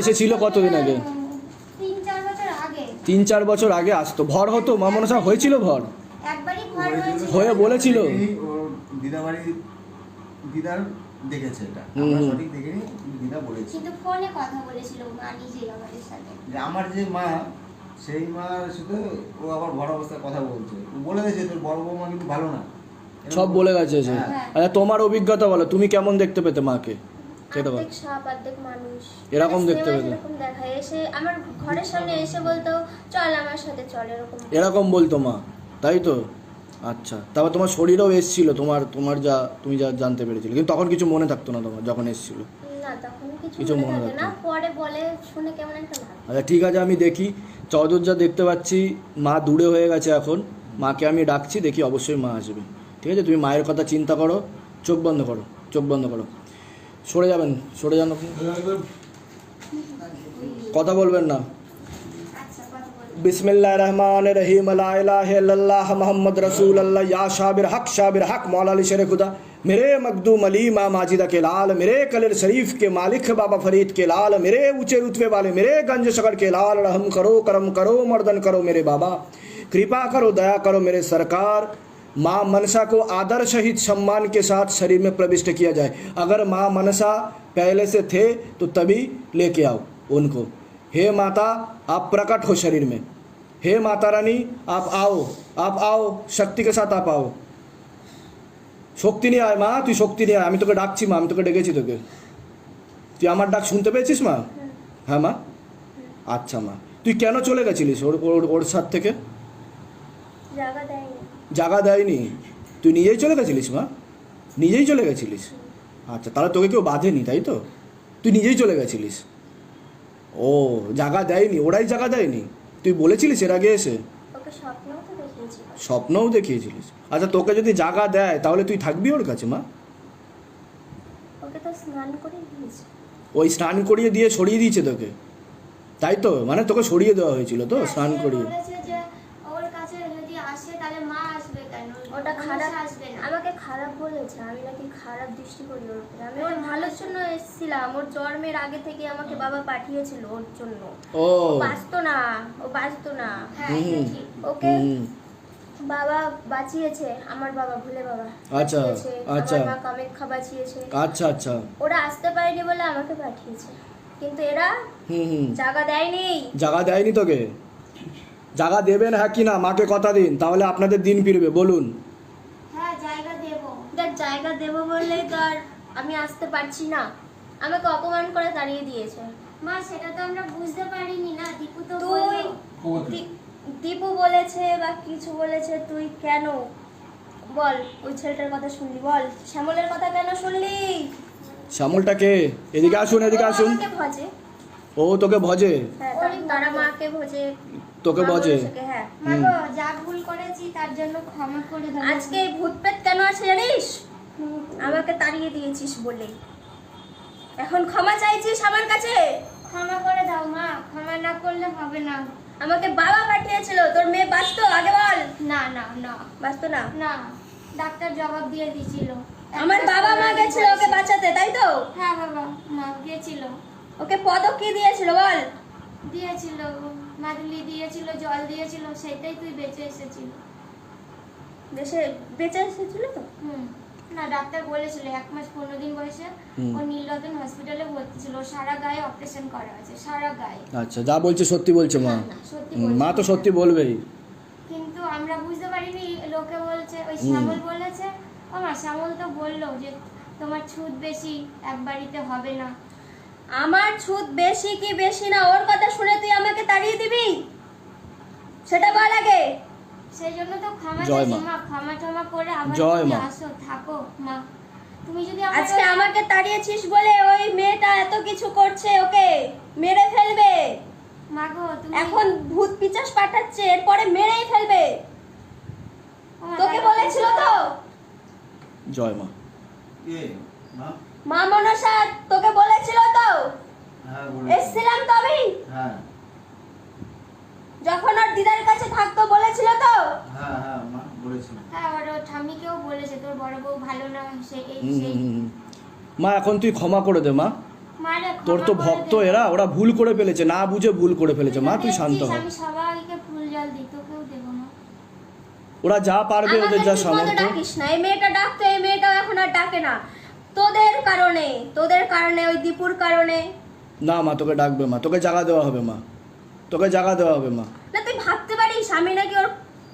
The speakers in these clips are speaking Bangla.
এসেছিল কতদিন আগে? তিন চার বছর আগে। তিন চার বছর আগে আসতো। ভর হতো? মা মনসা হয়েছিল ভর? একবারই ঘর হয়েছিল। হয়ে বলেছিল? এই ওর দিদা বাড়ি দিদার দেখেছে এটা। আমরা সঠিক দেখিনি দিদা বলেছে। কিন্তু ফোনে কথা বলেছিল মা নিজেই আমাদের সাথে। যে আমার যে মা সেই মার সাথে ও আবার বড় অবস্থায় কথা বলছে। ও বলে দিয়েছে তোর বড় বৌমা কিন্তু ভালো না। সব বলে গেছে হ্যাঁ। আচ্ছা তোমার অভিজ্ঞতা বলো। তুমি কেমন দেখতে পেতে মাকে? সেটা বলো সাপ অর্ধেক মানুষ। এরকম দেখতে পেতো? যেরকম দেখায় এসে আমার ঘরের সামনে এসে বলতো চল আমার সাথে চল এরকম। এরকম বলতো মা তাই তো? আচ্ছা তারপর তোমার শরীরও এসছিল তোমার তোমার যা তুমি যা জানতে পেরেছিলে কিন্তু তখন কিছু মনে থাকতো না তোমার যখন এসছিল? না তখন কিছু মনে মনে থাকে না পরে বলে শুনে কেমন একটা আচ্ছা ঠিক আছে আমি দেখি। চৌধুর যা দেখতে পাচ্ছি মা দূরে হয়ে গেছে এখন। মাকে আমি ডাকছি দেখি অবশ্যই মা আসবে। ঠিক আছে তুমি মায়ের কথা চিন্তা করো চোখ বন্ধ করো চোখ বন্ধ করো। সরে যাবেন সরে যান আপনি কথা বলবেন না আচ্ছা কথা বল बिस्मिल्लाह रहमान रहीम ला इलाहा इल्लल्लाह मोहम्मद रसूल अल्लाह या शाबिर हक शाबिर हक मौला अली शेर खुदा मेरे मखदूम अली माँ माजिदा के लाल मेरे कलिर शरीफ के मालिक बाबा फरीद के लाल मेरे ऊंचे रुतबे वाले मेरे गंज शकर के लाल रहम करो करम करो मर्दन करो मेरे बाबा कृपा करो दया करो मेरे सरकार माँ मनसा को आदर सहित सम्मान के साथ शरीर में प्रविष्ट किया जाए अगर माँ मनसा पहले से थे तो तभी लेके आओ उनको हे माता आप प्रकट हो शरीर में हे माता रानी आप आओ आप आओ शक्ति के साथ आप आओ শক্তি নিয়ে আয় মা তুই শক্তি নিয়ে আয় আমি তোকে ডাকছি মা আমি তোকে ডেকেছি তোকে তুই আমার ডাক শুনতে পেয়েছিস মা হ্যাঁ মা আচ্ছা মা তুই কেন চলে গেছিলিস ওর ওর ওর সাথ থেকে জায়গা দেয়নি। তুই নিজেই চলে গেছিলিস মা? নিজেই চলে গেছিলিস? আচ্ছা তাহলে তোকে কেউ বাঁধেনি তাই তো? তুই নিজেই চলে গেছিলিস। ও জাগা দেয়নি ওরাই জাগা দেয়নি। তুই বলেছিলিস এর আগে এসে? স্বপ্নও দেখিয়েছিলিস। আচ্ছা তোকে যদি জাগা দেয় তাহলে তুই থাকবি ওর কাছে মা? ওই স্নান করিয়ে দিয়ে সরিয়ে দিয়েছে তোকে। তাই তো? মানে তোকে সরিয়ে দেওয়া হয়েছিল তো হ্যাঁ, স্নান করিয়ে বলেছে যে ওর কাছে যদি আসে তাহলে মা আসবে কেন ওটা মনীষা খারাপ আমাকে খারাপ বলেছে আমি নাকি খারাপ দৃষ্টি করি ওর উপরে। আমি ওর ভালোর জন্য এসেছিলাম ওর জন্মের আগে থেকে আমাকে বাবা পাঠিয়েছিল ওর জন্য। ও। বাঁচতো না ও বাঁচতো না। হ্যাঁ। ওকে বাবা বাঁচিয়েছে আমার বাবা ভুলে বাবা। আচ্ছা, আচ্ছা। মা কামাখ্যা বাঁচিয়েছে। আচ্ছা আচ্ছা। ওরা আসতে পারেনি বলে আমাকে পাঠিয়েছে। কিন্তু এরা হুম হুম। জায়গা দেয়নি। জায়গা দেয়নি তোকে? জায়গা দেবেন হ্যাঁ কি না? মাকে কথা দিন তাহলে আপনাদের দিন ফিরবে বলুন হ্যাঁ জায়গা দেবো দেখ জায়গা দেবো বললেই তো আর আমি আসতে পারছি না। আমাকে অপমান করে তাড়িয়ে দিয়েছে। মা সেটা তো আমরা বুঝতে পারিনি না। দীপু তো তুই দীপু বলেছে বা কিছু বলেছে তুই কেন? বল ওই ছেলেটার কথা শুনলি বল। শ্যামলের কথা কেন শুনলি? শ্যামলটাকে এদিকে আসুন এদিকে ও আসুন। ও তোকে ভজে? হ্যাঁ তার- তারা মাকে ভজে। তোকে ভজে? হ্যাঁ। মা যা ভুল করেছি তার জন্য ক্ষমা করে দাও। আজকে ভূত পেট কেন আছে জানিস? আমাকে তাড়িয়ে দিয়েছিস বলে। এখন ক্ষমা চাইছিস আমার কাছে? ক্ষমা করে দাও মা। ক্ষমা না করলে হবে না। আমাকে বাবা পাঠিয়েছিল তোর মেয়ে বাঁচতো? আগে বল। না না না। বাঁচতো না? না ডাক্তার জবাব দিয়ে দিয়েছিল। আমার বাবা মা গেছিল ওকে বাঁচাতে তাই তো? হ্যাঁ বাবা মা গেছিল। ওকে পদক কি দিয়েছিল বল? দিয়েছিল মাদুলি দিয়েছিল জল দিয়েছিল সেটাই তুই বেঁচে এসেছিল। দেশে বেঁচে এসেছিল তো? হুম। না ডাক্তার বলেছিল এক মাস পনেরো দিন বয়সে ও নীলরতন হসপিটালে ভর্তি ছিল সারা গায়ে অপারেশন করা আছে সারা গায়ে। আচ্ছা যা বলছে সত্যি বলছে মা। মা তো সত্যি বলবেই। কিন্তু আমরা বুঝতে পারিনি লোকে বলছে ওই শ্যামল বলেছে। আমার শ্যামল তো বলল যে তোমার ছুত বেশি এক বাড়িতে হবে না। আমার ছুত বেশি কি বেশি না? ওর কথা শুনে তুই আমাকে তাড়িয়ে দিবি? সেটা বল আগে। সেই জন্য তো ক্ষমা জয় মা। ক্ষমা করে জয় মা। আসো থাকো মা। তুমি যদি আজকে আমাকে তাড়িয়েছিস বলে ওই মেয়েটা এত কিছু করছে ওকে মেরে ফেলবে। তুমি এখন ভূত পিচাস পাঠাচ্ছে এরপরে মেরেই ফেলবে। তোকে বলেছিল তো? জয় মা। মা? মা মনসা তোকে বলেছিল তো? হ্যাঁ। এসছিলাম তো আমি? হ্যাঁ। যখন ওর দিদার কাছে থাকতো বলেছিল তো? হ্যাঁ হ্যাঁ মা বলেছিল। হ্যাঁ ওর ঠাম্মিকেও বলেছে তোর বড় বউ ভালো না সে এই সেই। মা এখন তুই ক্ষমা করে দে মা। তোর তো ভক্ত এরা ওরা ভুল করে ফেলেছে না বুঝে ভুল করে ফেলেছে। মা তুই শান্ত হ। আমি সবাইকে ফুল জল দিই তোকেও দেবো না ওরা যা পারবে ওদের যা সামর্থ্য। ডাকিস না? এই মেয়েটা ডাকতো এই মেয়েটাও এখন আর ডাকে না। তোদের কারণে তোদের কারণে ওই দীপুর কারণে। না মা তোকে ডাকবে মা। তোকে জাগা দেওয়া হবে মা। তোকে জাগা দেওয়া হবে মা। না তুই ভাবতে পারিস আমি নাকি ওর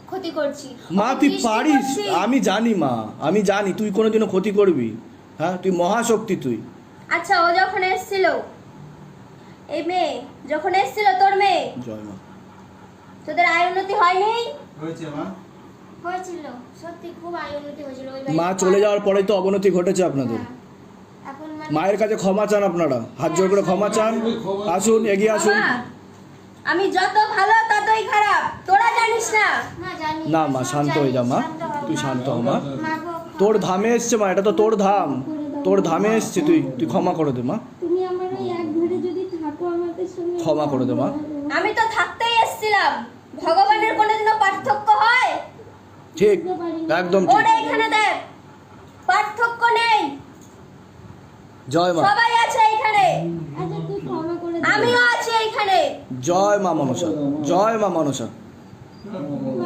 ক্ষতি করছি। মা তুই পারিস? আমি জানি মা। আমি জানি তুই কোনোদিনও ক্ষতি করবি। হ্যাঁ তুই মহাশক্তি তুই। আচ্ছা ও যখন এসেছিল এই মেয়ে যখন এসেছিল তোর মেয়ে? জয় মা। তোদের আয় উন্নতি হয়নি? হয়েছে মা। হয়েছিল সত্যি খুব আয় উন্নতি হয়েছিল। ওই মা চলে যাওয়ার পরেই তো অবনতি ঘটেছে আপনাদের। হ্যাঁ। মানে মায়ের কাছে ক্ষমা চান আপনারা। হাত জোর করে ক্ষমা চান। আসুন এগিয়ে আসুন। বাবা, আমি যত ভালো ততই খারাপ। তোরা জানিস না। না মা শান্ত হয়ে যা মা। তুই শান্ত হ মা। তোর ধামে এসছে মা এটা তো তোর ধাম। তোর ধামে এসছে তুই তুই ক্ষমা করে দে মা। তুমি আমার ওই এক ঘরে যদি থাকো আমাদের সঙ্গে ক্ষমা করে দে মা। আমি তো থাকতেই এসেছিলাম। ভগবানের কোনোদিনও পার্থক্য হয়? ঠিক একদম ঠিক। ওরা এখানে দেখ পার্থক্য নেই। জয় মা। সবাই আছে এখানে। আচ্ছা তুই ক্ষমা করে দে। আমিও আছি এখানে। জয় মা মনসা জয় মা মনসা।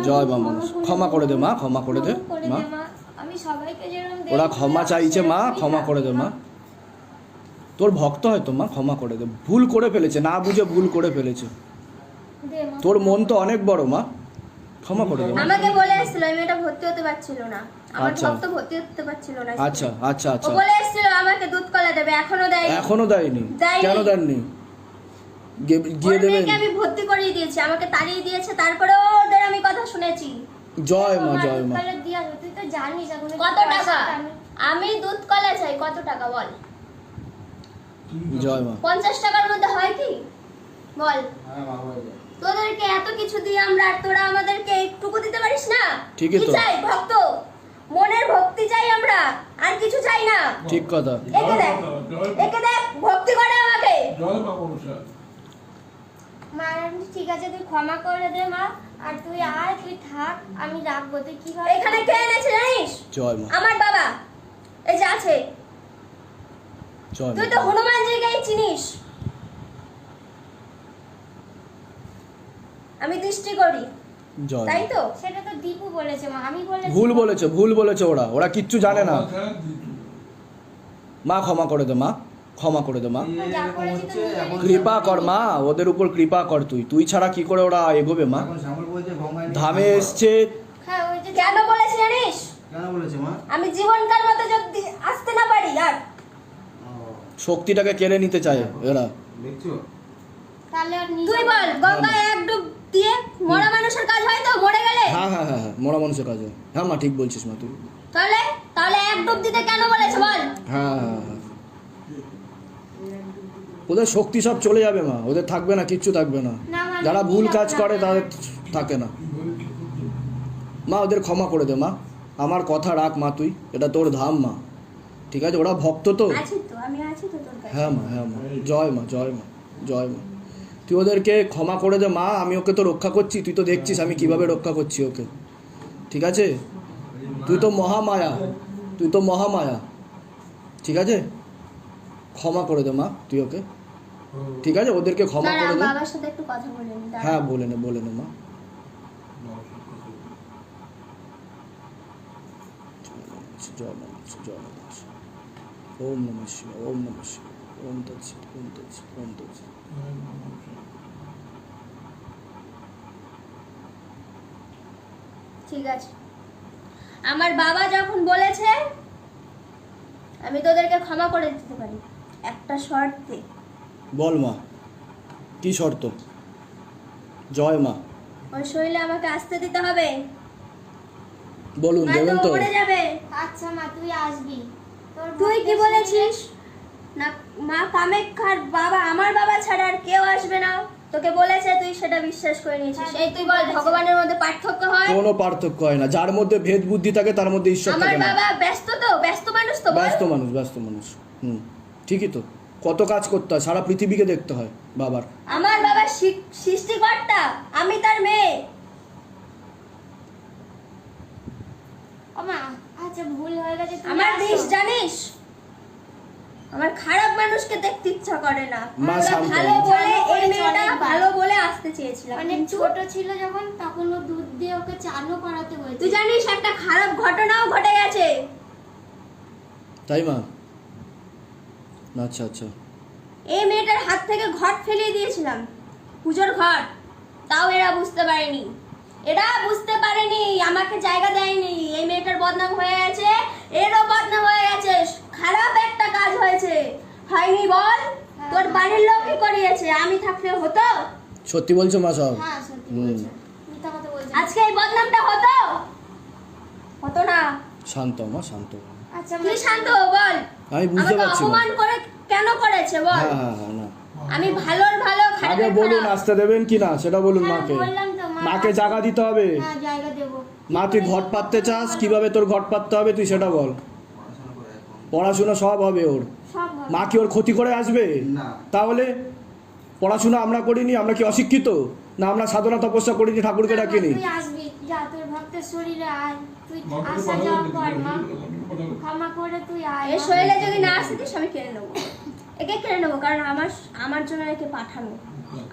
জয় মা মনসা। ক্ষমা করে দে মা ক্ষমা করে দে মা। আমি ওরা ক্ষমা চাইছে মা ক্ষমা করে দে মা। তোর ভক্ত হয়তো মা ক্ষমা করে দে। ভুল করে ফেলেছে না বুঝে ভুল করে ফেলেছে। তোর মন তো অনেক বড় মা। ক্ষমা করে দে আমাকে বলে এসেছিল এই মেয়েটা ভর্তি হতে পারছিল না। আমার আচ্ছা। ভক্ত ভর্তি হতে পারছিল না। আচ্ছা আচ্ছা আচ্ছা। বলে এসেছিল আমাকে দুধ কলা দেবে এখনও দেয় এখনও দেয়নি। দেয়নি। কেন দেননি? গিয়ে দেবেন। আমি ভর্তি করিয়ে দিয়েছি আমাকে তাড়িয়ে দিয়েছে তারপরেও ওদের আমি কথা শুনেছি। জয় ও মা জয় মা। দুধ কলা দিয়ে আসবে, তুই তো জানিস এখন কত টাকা? আমি- দুধ কলা চাই কত টাকা বল? জয় মা। পঞ্চাশ টাকার মধ্যে হয় কি? বল। হ্যাঁ তোদেরকে এত কিছু দিয়ে আমরা আর তোরা আমাদেরকে একটুকু দিতে পারিস না? ঠিকই কি তো। চাই ভক্ত? মনের ভক্তি চাই আমরা আর কিছু চাই না। ঠিক কথা। একে দেখ একে দেখ ভক্তি করে আমাকে। জয় মা মনসা। মা ঠিক আছে তুই ক্ষমা করে দে মা আর তুই আয় তুই থাক আমি রাখব। তুই কি ভাবে এখানে কে এনেছে জানিস? জয় মা। আমার বাবা এই যে আছে। জয় তুই তো হনুমানজিকেই চিনিস। আমি দৃষ্টি করি। তাই তো? সেটা তো দীপু বলেছে মা আমি বলেছি। ভুল বলেছে ভুল বলেছে ওরা। ওরা কিচ্ছু জানে না। মা ক্ষমা করে দে মা। ক্ষমা করে দে মা। কৃপা কর মা ওদের উপর কৃপা কর তুই। তুই ছাড়া কি করে ওরা এগোবে মা? ধামে এসছে। হ্যাঁ কেন বলেছি জানিস? কেন বলেছে মা? আমি জীবনকাল মতো যদি আসতে না পারি আর। শক্তিটাকে কেড়ে নিতে চায় এরা। দেখছ? তুই বল গঙ্গায় এক ডুব দিয়ে মরা মানুষের কাজ হয় তো মরে গেলে? হ্যাঁ হ্যাঁ হ্যাঁ হ্যাঁ মরা মানুষের কাজে হ্যাঁ মা ঠিক বলছিস মা তুই। তাহলে? তাহলে এক ডুব দিতে কেন বলেছে বল? হ্যাঁ হ্যাঁ হ্যাঁ। ওদের শক্তি সব চলে যাবে মা ওদের থাকবে না কিচ্ছু থাকবে না। যারা ভুল কাজ করে তাদের থাকে না। মা ওদের ক্ষমা করে দে মা। আমার কথা রাখ মা তুই এটা তোর ধাম মা। ঠিক আছে ওরা ভক্ত তো। হ্যাঁ মা হ্যাঁ মা। জয় মা জয় মা জয় মা। তুই ওদেরকে ক্ষমা করে দে মা আমি ওকে তো রক্ষা করছি তুই তো দেখছিস আমি কীভাবে রক্ষা করছি ওকে। ঠিক আছে? তুই তো মহামায়া তুই তো মহামায়া। ঠিক আছে? ক্ষমা করে দে মা তুই ওকে। ঠিক আছে? ওদেরকে ক্ষমা করে দে বাবার সাথে একটু কথা বলে নি হ্যাঁ বলে নে বলে নে মা। ওম নম শিবায় ওম নম শিবায় ওম তৎসিত ওম তৎসিত ওম তৎসিত ঠিক আছে। আমার বাবা যখন বলেছে আমি তোদেরকে ক্ষমা করে দিতে পারি। একটা শর্তে। বল মা কি শর্ত? জয় মা। ওই শরীরে আমাকে আসতে দিতে হবে। বলুন দেবেন তো যাবে। আচ্ছা মা তুই আসবি। তুই কি বলেছিস? না মা কামাখ্যার বাবা আমার বাবা ছাড়া আর কেউ আসবে না। তোকে বলেছে তুই সেটা বিশ্বাস করে নিয়েছিস। হ্যাঁ, এই তুই বল ভগবানের মধ্যে পার্থক্য হয়? কোনো পার্থক্য হয় না। যার মধ্যে ভেদ বুদ্ধি থাকে তার মধ্যে ঈশ্বর থাকে না বাবা ব্যস্ত তো ব্যস্ত মানুষ তো ব্যস্ত মানুষ ব্যস্ত মানুষ। হুম ঠিকই তো। কত কাজ করতে হয় সারা পৃথিবীকে দেখতে হয় বাবার। আমার বাবা সৃষ্টিকর্তা আমি তার মেয়ে। আচ্ছা ভুল হয়ে গেছে আমার। দিস জানিস? আমার খারাপ মানুষকে দেখতে ইচ্ছা করে না। ভালো বলে এই মেয়েটা ভালো বলে আসতে চেয়েছিলাম অনেক ছোট ছিল যখন তখন ও দুধ দিয়ে ওকে চানও করাতে হয়েছে তুই জানিস একটা খারাপ ঘটনাও ঘটে গেছে। তাই মা আচ্ছা আচ্ছা। এই মেয়েটার হাত থেকে ঘট ফেলিয়ে দিয়েছিলাম। পুজোর ঘট। তাও এরা বুঝতে পারেনি। এরা বুঝতে পারেনি আমাকে জায়গা দেয়নি। এই মেয়েটার বদনাম হয়ে গেছে এরও বদনাম হয়ে গেছে। খারাপ একটা কাজ হয়েছে। হয়নি বল তোর বাড়ির লোক কি করিয়েছে? আমি থাকলে হতো? সত্যি বলছো মা সব? হ্যাঁ সত্যি হুম। মিথ্যা কথা বলছে। আজকে এই বদনামটা হতো? হতো না। শান্ত মা শান্ত আচ্ছা মা- শান্ত হ, বল? আমি বুঝতে পারছি মা অপমান করে কেন করেছে বল? হ্যাঁ হ্যাঁ হ্যাঁ না। আমি ভালোর ভালো আগে বলুন আসতে দেবেন কি না সেটা বলুন হ্যাঁ, মাকে। বললাম তো, মা- মাকে জায়গা দিতে হবে। হ্যাঁ জায়গা দেবো। মা তুই ঘট পাততে চাস? কীভাবে তোর ঘট পাততে হবে তুই সেটা বল। পড়াশোনা সব হবে ওর। মা কি ওর ক্ষতি করে আসবে? না। তাহলে পড়াশোনা আমরা করিনি আমরা কি অশিক্ষিত? না আমরা সাধনা তপস্যা করিনি ঠাকুরকে ডাকিনি? তুই আসবি যা তোর ভক্তের শরীরে আয়। তুই আসা যাওয়া কর মা ক্ষমা করে তুই আয় এই মা। যদি না আসতিস আমি কেড়ে নেব। একে কেড়ে নেব কারণ আমার আমার জন্য একে পাঠানো।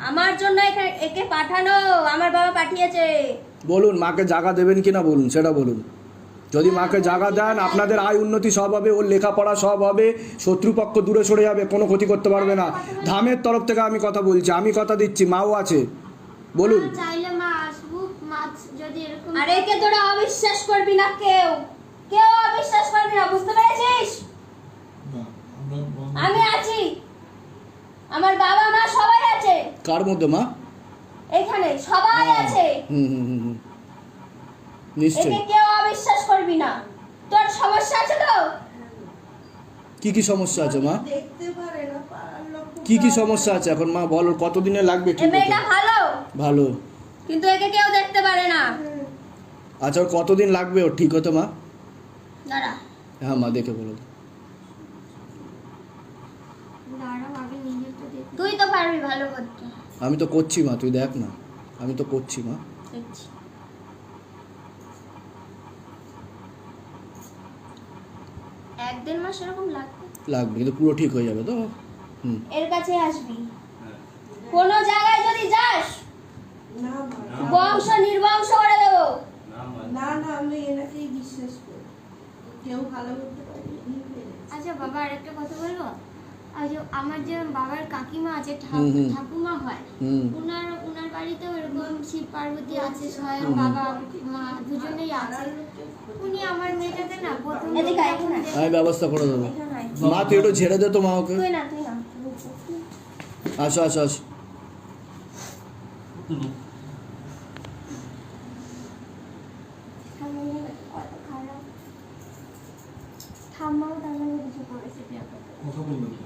আমার জন্য একে একে পাঠানো আমার বাবা পাঠিয়েছে। বলুন মাকে জায়গা দেবেন কিনা বলুন সেটা বলুন। যদি মাকে জায়গা দেন আপনাদের আয় উন্নতি সব হবে ওর লেখাপড়া সব হবে শত্রুপক্ষ দূরে সরে যাবে কোনো ক্ষতি করতে পারবে না। ধামের তরফ থেকে আমি কথা বলছি আমি কথা দিচ্ছি মাও আছে। বলুন মা চাইলে মা আসব মা যদি এরকম আর একে তোরা অবিশ্বাস করবি না কেউ। কেউ অবিশ্বাস করবি না বুঝতে পেরেছিস? আমি আছি। আমার বাবা মা সবাই আছে। কার মধ্যে মা? এখানে সবাই আছে। হুম হুম হুম হুম। নিশ্চয়ই। কেউ অবিশ্বাস করবি না। তোর সমস্যা আছে তো? কি কি সমস্যা আছে মা? কি কি সমস্যা আছে এখন মা? বল কতদিনে লাগবে ঠিক? ভালো। ভালো। কিন্তু একে কেউ দেখতে পারে না। আচ্ছা ওর কতদিন লাগবে ওর? ঠিক হতে মা? দাঁড়া। হ্যাঁ মা দেখে বলো। তুই তো পারবি ভালো করতে। আমি তো করছি মা তুই দেখ না। আমি তো করছি মা। দেখছি এক দেড় মাস এরকম লাগবে। লাগবে কিন্তু পুরো ঠিক হয়ে যাবে তো? হুম। এর কাছে আসবি। কোন জায়গায় যদি যাস বংশ নির্বংশ করে দেবো। না না আমি এনাকেই বিশ্বাস করি। কেউ ভালো করতে পারে আচ্ছা বাবা আরেকটা কথা বলব? আর যে আমার যে বাবার কাকিমা আছে। ঠাকুমা হয় হুম। উনার উনার বাড়িতেও এরকম শিব পার্বতী আছে স্বয়ং বাবা মা দুজনেই আছে। উনি আমার মেয়েটাকে না প্রথম। আমি ব্যবস্থা করে দেবো। মা তুই একটু ঝেড়ে দে তো মা ওকে। আসো আসো আসো কত খারাপ ঠাম্মাও তার মানে কিছু করেছে ব্যাপারটা কথা বলবে তো।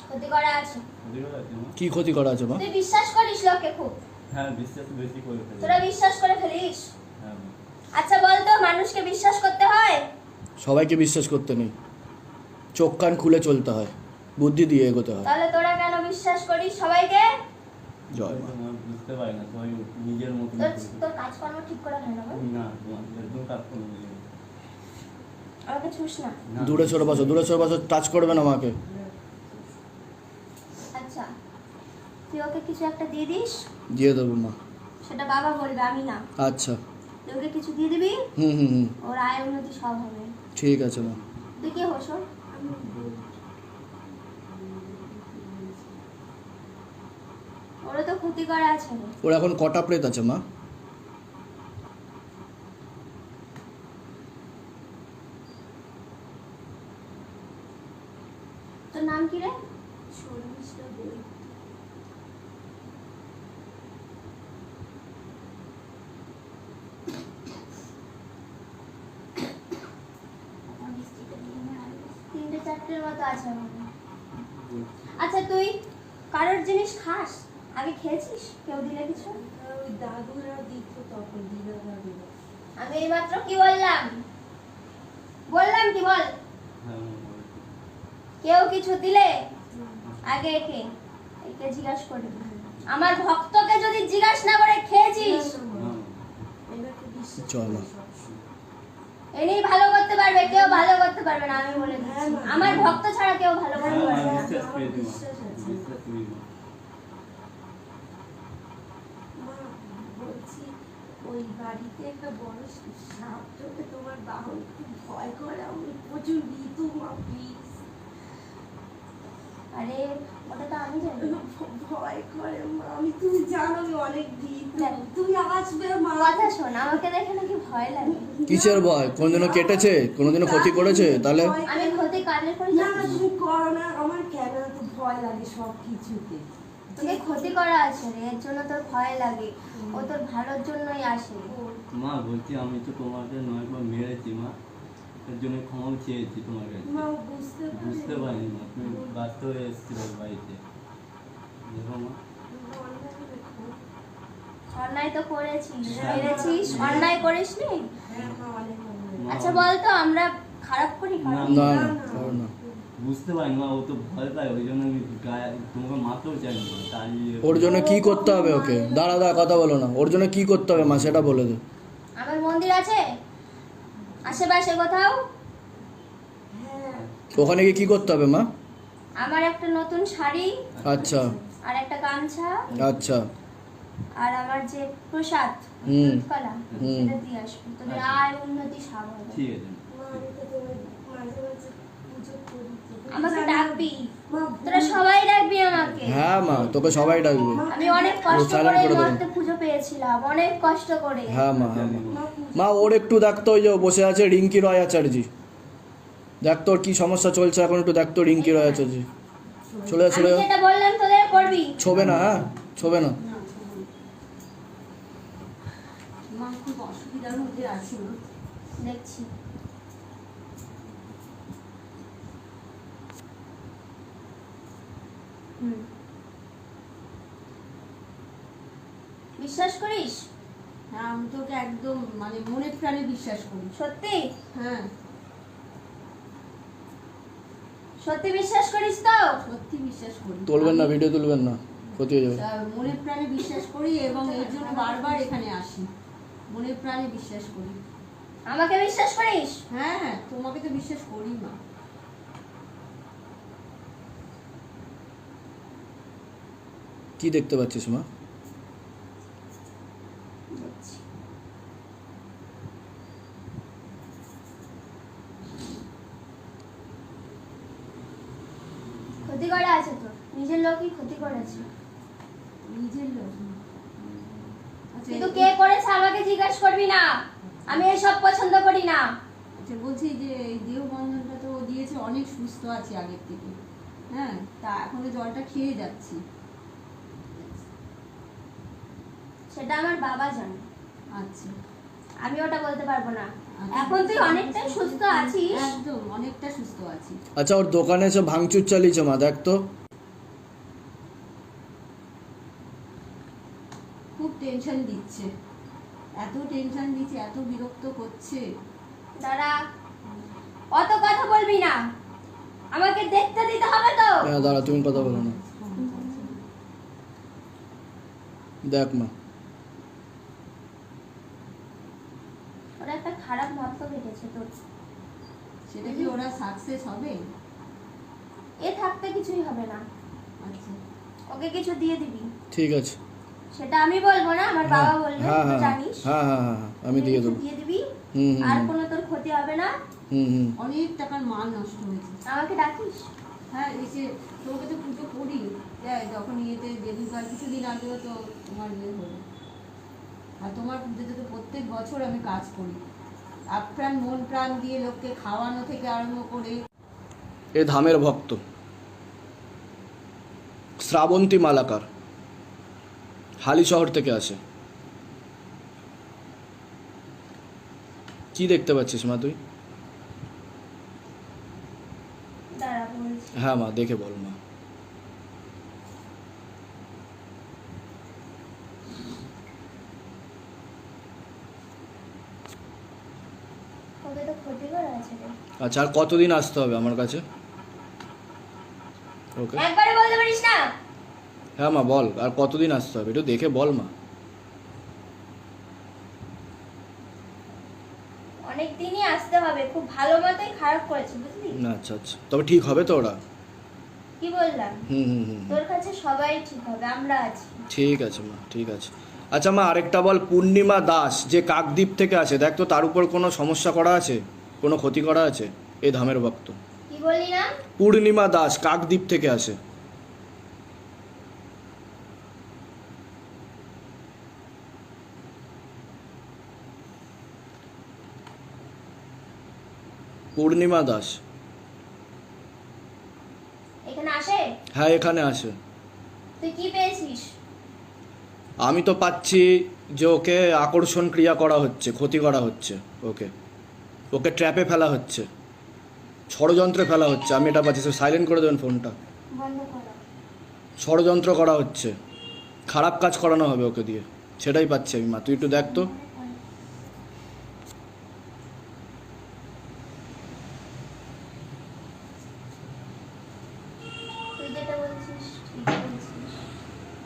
ক্ষতি করা আছে বুঝতে পারছি মা? কি ক্ষতি করা আছে মা? তুই বিশ্বাস করিস লোকে খুব? হ্যাঁ বিশ্বাস বেশি করে ফেলি। তোরা বিশ্বাস করে ফেলিস? হ্যাঁ। আচ্ছা বলতো মানুষকে বিশ্বাস করতে হয়? সবাইকে বিশ্বাস করতে নেই। চোখ কান খুলে চলতে হয়। বুদ্ধি দিয়ে এগোতে হয়। তাহলে তোরা কেন বিশ্বাস করিস সবাইকে? জয় মা। বুঝতে পারি না সবাই নিজের মতন তোর করে। তোর কাজকর্ম ঠিক করে হয় না বল? না একদম কাজ করে নেই। আমাকে ছুস না। দূরে সরে বসো দূরে সরে বসো টাচ করবে না মাকে আচ্ছা তুই ওকে কিছু একটা দিয়ে দিস? দিয়ে দেবো মা। সেটা বাবা বলবে আমি না। আচ্ছা। তুই ওকে কিছু দিয়ে দিবি? হুম হুম হুম। ওর আয় উন্নতি সব হবে। ঠিক আছে মা। তুই কে হোস ওরা? তো ক্ষতি করা আছে। ওর এখন কটা প্লেট আছে মা তোর নাম কি রে তিনটে চারটের মতো আছে আমার মনে হয়। আচ্ছা তুই কারোর জিনিস খাস আগে খেয়েছিস কেউ দিলে কিছু ওই দাদুরা দিত তখন দিদারা দিত আমি এইমাত্র কি বললাম বললাম কি বল হ্যাঁ মা, বলছি। কেউ কিছু দিলে? আগে একে। একে জিজ্ঞাসা করবি আমার ভক্তকে যদি জিজ্ঞাসা না করে খেয়েছিস হ্যাঁ চল। করি। এনেই ভালো করতে পারবে কেউ ভালো করতে পারবে না আমি বলে হ্যাঁ, দিচ্ছি আমার ভক্ত ছাড়া কেউ ভালো করতে হ্যাঁ, পারবে না। করি ওই বাড়িতে একটা বড় সাপ চোখে তোমার বাহন ভয় করে আমি প্রচুর ভীত মা প্লিজ আরে ওটা তো আমি জানি। ভয় করে মা আমি তুমি জানো আমি অনেক ভীত। দেখ। তুমি আসবে মা। কথা শোন আমাকে দেখে নাকি ভয় লাগে। কিসের ভয়? কোনোদিনও কেটেছে? কোনোদিনও ক্ষতি করেছে? তাহলে আমি ক্ষতি কাজে করি না না। তুমি করো না আমার কেন এত ভয় লাগে সব কিছুতে তোকে ক্ষতি করা আছে রে এর জন্য তোর ভয় লাগে। ও তোর ভালোর জন্যই আসে। মা বলছি আমি তো তোমাকে নয়বার মেরেছি মা। এর জন্য ক্ষমা চেয়েছি তোমার কাছে। বুঝতে পারি বুঝতে পারিনি। তুমি বাস্তবে এসেছিল বাড়িতে। দেখো মা। অন্যায় তো করেছিস হ্যাঁ। মেরেছিস অন্যায় করিসনি? হ্যাঁ আচ্ছা বল তো আমরা খারাপ করি না, না বুঝতে পারি মা ও তো ভয় পায় ওই জন্য আমি গায়ে তোমাকে মারতেও চাই না তাই ওর জন্য কি করতে হবে ওকে? দাঁড়া দাঁড়া কথা বলো না। ওর জন্য কি করতে হবে মা সেটা বলে দে। আমার মন্দির আছে? আশেপাশে কোথাও? হ্যাঁ। ওখানে গিয়ে কি করতে হবে মা? আমার একটা নতুন শাড়ি আচ্ছা। আর একটা গামছা আচ্ছা। আর আমার যে প্রসাদ হুম। কলা। সেটা দিয়ে আসব। আচ্ছা। আয় উন্নতি সব ঠিক আছে। আমাকে ডাকবি। তোরা সবাই ডাকবি আমাকে। হ্যাঁ মা তোকে সবাই ডাকবে। আমি অনেক কষ্ট করে এই করে দেবো। মর্তে পুজো পেয়েছিলাম অনেক কষ্ট করে। হ্যাঁ মা হ্যাঁ মা। মা ওর একটু দেখতো ওই যে ও বসে আছে রিঙ্কি রয় আচার্যি। দেখতো ওর কি সমস্যা চলছে এখন একটু দেখতো রিঙ্কি রয় আচার্যি। চলে চলে যেটা বললাম তোদের করবি। ছোবে না হ্যাঁ? ছোবে না। মা খুব অসুবিধার মধ্যে আছি। দেখছি। বিশ্বাস করিস? হ্যাঁ আমি তোকে একদম মানে মনে প্রাণে বিশ্বাস করি। সত্যি? হ্যাঁ। সত্যি বিশ্বাস করিস তো? সত্যি বিশ্বাস করি। তুলবেন না ভিডিও তুলবেন না ক্ষতি হয়ে যাবে। মনে প্রাণে বিশ্বাস করি এবং এর জন্য বারবার এখানে আসি। মনে প্রাণে বিশ্বাস করি। আমাকে বিশ্বাস করিস? হ্যাঁ হ্যাঁ তোমাকে তো বিশ্বাস করি মা কি দেখতে পাচ্ছিস মা? ক্ষতি করা আছে তো। নিজের লোকই ক্ষতি করেছে নিজের লোক? আচ্ছা কিন্তু কে করেছে আমাকে জিজ্ঞাসা করবি না। আমি এসব পছন্দ করি না। আচ্ছা বলছি যে এই দেহ বন্ধনটা তো দিয়েছে অনেক সুস্থ আছে আগের থেকে। হ্যাঁ তা এখনও জলটা খেয়ে যাচ্ছি। সেটা আমার বাবা জানে। আচ্ছা। আমি ওটা বলতে পারব না। আচ্ছা। এখন তুই অনেকটাই সুস্থ আছিস। একদম অনেকটা সুস্থ আছি। আচ্ছা ওর দোকানে সব ভাঙচুর চালিয়েছে মা দেখ তো। খুব টেনশন দিচ্ছে। এত টেনশন দিচ্ছে এত বিরক্ত করছে। দাঁড়া অত কথা বলবি না। আমাকে দেখতে দিতে হবে তো। হ্যাঁ দাঁড়া তুমি কথা বলো না। দেখ মা ওরা একটা খারাপ সেটা কি ওরা সাকসেস হবে? এ থাকতে কিছুই হবে না। আচ্ছা। ওকে কিছু দিয়ে দিবি। ঠিক আছে। সেটা আমি বলব না আমার হ্যাঁ বাবা বলবে হ্যাঁ হ্যাঁ জানিস। হ্যাঁ হ্যাঁ হ্যাঁ আমি দিয়ে কিছু দেবো। দিয়ে দিবি আর কোনো তোর ক্ষতি হবে না। হুম হুম। অনেক টাকার মাল নষ্ট হয়েছে। আমাকে ডাকিস? হ্যাঁ এই যে তোমাকে তো পুজো করি। যখন ইয়েতে কাল কিছুদিন আগেও তো তোমার ইয়ে হলো। আর তোমার পুজোতে তো প্রত্যেক বছর আমি কাজ করি। আপ্রাণ মন প্রাণ দিয়ে লোককে খাওয়ানো থেকে আরম্ভ করে এ ধামের ভক্ত। শ্রাবন্তী মালাকার। হালি শহর থেকে আসে। কি দেখতে পাচ্ছিস মা তুই? হ্যাঁ মা দেখে বল মা ওকে তো ক্ষতি করা আছে রে আচ্ছা আর কতদিন আসতে হবে আমার কাছে? ওকে একবারে বলতে পারিস না? হ্যাঁ মা বল আর কতদিন আসতে হবে? একটু দেখে বল মা। অনেক দিনই আসতে হবে খুব ভালো মতোই খারাপ করেছে বুঝলি? না আচ্ছা আচ্ছা। তবে ঠিক হবে তো ওরা? কি বললাম? হুম হুম হুম। তোর কাছে সবাই ঠিক হবে আমরা আছি। ঠিক আছে মা ঠিক আছে। আচ্ছা মা আরেকটা বল পূর্ণিমা দাস যে কাকদ্বীপ থেকে আছে দেখ তো তার উপর কোনো সমস্যা করা আছে? কোনো ক্ষতি করা আছে? এই ধামের ভক্ত। পূর্ণিমা দাস কাকদ্বীপ থেকে আসে। পূর্ণিমা দাস। হ্যাঁ এখানে আসে। আমি তো পাচ্ছি যে ওকে আকর্ষণ ক্রিয়া করা হচ্ছে ক্ষতি করা হচ্ছে ওকে। ওকে ট্র্যাপে ফেলা হচ্ছে। ষড়যন্ত্রে ফেলা হচ্ছে। আমি এটা পাচ্ছি সাইলেন্ট করে দেবেন ফোনটা ষড়যন্ত্র করা হচ্ছে। খারাপ কাজ করানো হবে ওকে দিয়ে। সেটাই পাচ্ছি আমি মা তুই একটু দেখ তো।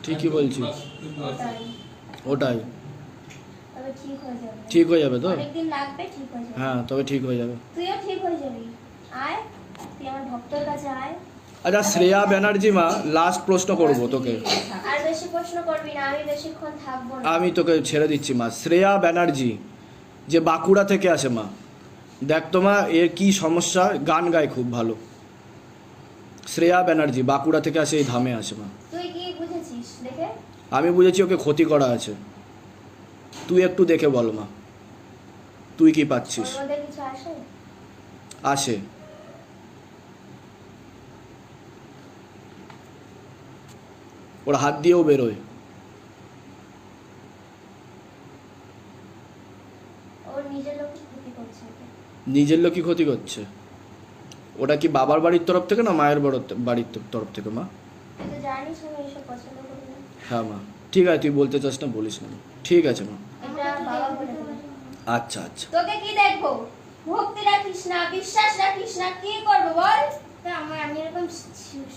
ঠিকই বলছিস। ওটাই। ঠিক হয়ে যাবে। ঠিক হয়ে যাবে তো? অনেকদিন লাগবে ঠিক হয়ে যাবে। হ্যাঁ তবে ঠিক হয়ে যাবে। তুইও ঠিক হয়ে যাবি। আয় তুই আমার ভক্তর কাছে আয়। আচ্ছা শ্রেয়া ব্যানার্জি মা লাস্ট প্রশ্ন করব তোকে। আর বেশি প্রশ্ন করবি না আমি বেশিক্ষণ থাকব না। আমি তোকে ছেড়ে দিচ্ছি মা। শ্রেয়া ব্যানার্জি যে বাঁকুড়া থেকে আসে মা দেখ তো মা এর কি সমস্যা? গান গায় খুব ভালো। শ্রেয়া ব্যানার্জি বাঁকুড়া থেকে আসে এই ধামে আসে মা। তুই কি বুঝেছিস? দেখে। আমি বুঝেছি ওকে ক্ষতি করা আছে। তুই একটু দেখে বল মা। তুই কি পাচ্ছিস? আসে? ওর হাত দিয়েও বেরোয়। নিজের লোকই ক্ষতি করছে ওটা কি বাবার বাড়ির তরফ থেকে না মায়ের বড় বাড়ির তরফ থেকে মা? হ্যাঁ মা। ঠিক আছে তুই বলতে চাস না বলিস না ঠিক আছে মা। আচ্ছা আচ্ছা। তোকে কি দেখব? ভক্তি রাখিস না, বিশ্বাস রাখিস না, কি করব বল? আমার, আমি এরকম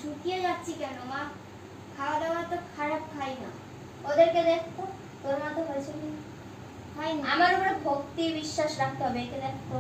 শুকিয়ে যাচ্ছি কেন, মা? খাওয়া দাওয়া তো খারাপ খাই না। ওদেরকে দেখতো তোর মতো হয়েছে কি? হয় না আমার উপরে ভক্তি, বিশ্বাস রাখতে হবে, একে দেখতো